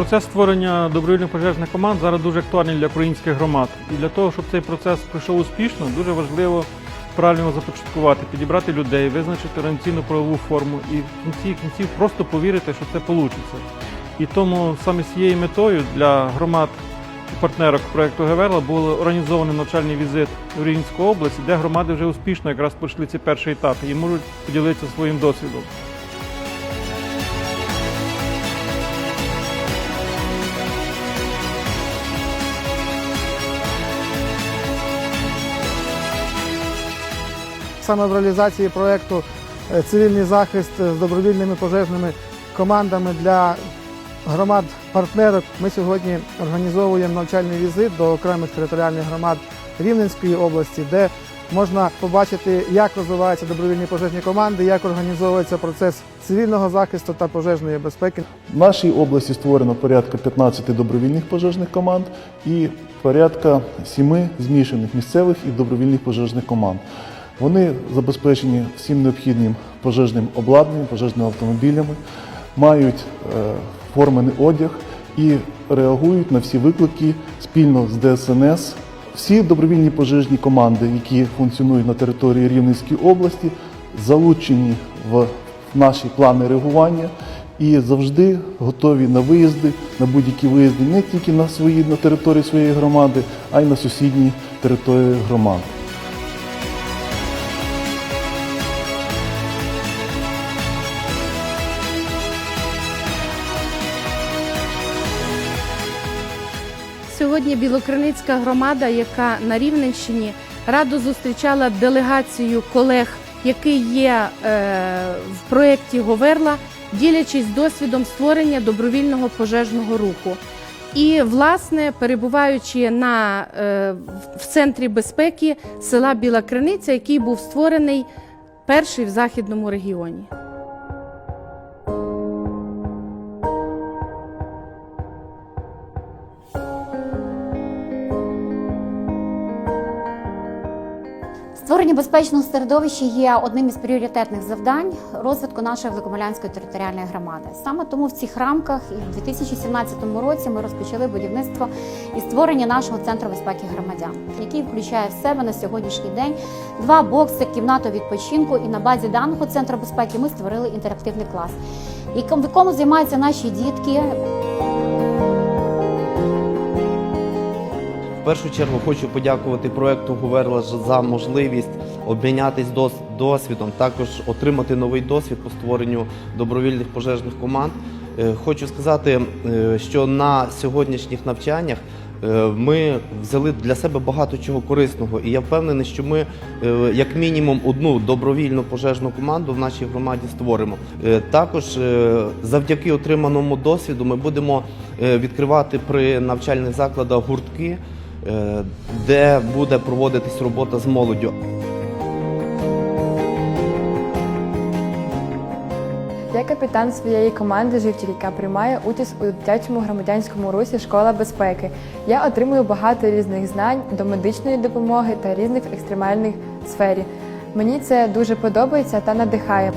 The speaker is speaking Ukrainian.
Процес створення добровільних пожежних команд зараз дуже актуальний для українських громад. І для того, щоб цей процес пройшов успішно, дуже важливо правильно його започаткувати, підібрати людей, визначити організаційну правову форму і в кінці кінців просто повірити, що це вийде. І тому саме з цією метою для громад партнерок проєкту Геверла був організований навчальний візит у Рівненську область, де громади вже успішно якраз пройшли ці перші етапи і можуть поділитися своїм досвідом. Саме в реалізації проєкту е, цивільний захист з добровільними пожежними командами для громад партнерок ми сьогодні організовуємо навчальний візит до окремих територіальних громад Рівненської області, де можна побачити, як розвиваються добровільні пожежні команди, як організовується процес цивільного захисту та пожежної безпеки. В нашій області створено порядка 15 добровільних пожежних команд і порядка 7 змішаних місцевих і добровільних пожежних команд. Вони забезпечені всім необхідним пожежним обладнанням, пожежними автомобілями, мають е, формений одяг і реагують на всі виклики спільно з ДСНС. Всі добровільні пожежні команди, які функціонують на території Рівненської області, залучені в наші плани реагування і завжди готові на виїзди, на будь-які виїзди не тільки на свої на території своєї громади, а й на сусідні території громади. Сьогодні Білокриницька громада, яка на Рівненщині радо зустрічала делегацію колег, які є е, в проєкті Говерла, ділячись досвідом створення добровільного пожежного руху. І, власне, перебуваючи на, е, в центрі безпеки села Біла Криниця, який був створений перший в західному регіоні. Створення безпечного середовища є одним із пріоритетних завдань розвитку нашої Великомилянської територіальної громади. Саме тому в цих рамках і в 2017 році ми розпочали будівництво і створення нашого центру безпеки громадян, який включає в себе на сьогоднішній день два бокси, кімнату відпочинку. І на базі даного центру безпеки ми створили інтерактивний клас, яким- в якому займаються наші дітки. Першу чергу хочу подякувати проекту Гуверла за можливість обмінятись дос- досвідом, також отримати новий досвід по створенню добровільних пожежних команд. Е, Хочу сказати, е, що на сьогоднішніх навчаннях е, ми взяли для себе багато чого корисного, і я впевнений, що ми як мінімум одну добровільну пожежну команду в нашій громаді створимо. Також завдяки отриманому досвіду ми будемо відкривати при навчальних закладах гуртки, де буде проводитись робота з молоддю. Я капітан своєї команди яка приймає участь у дитячому громадянському русі Школа безпеки. Я отримую багато різних знань до медичної допомоги та різних екстремальних сфері. Мені це дуже подобається та надихає.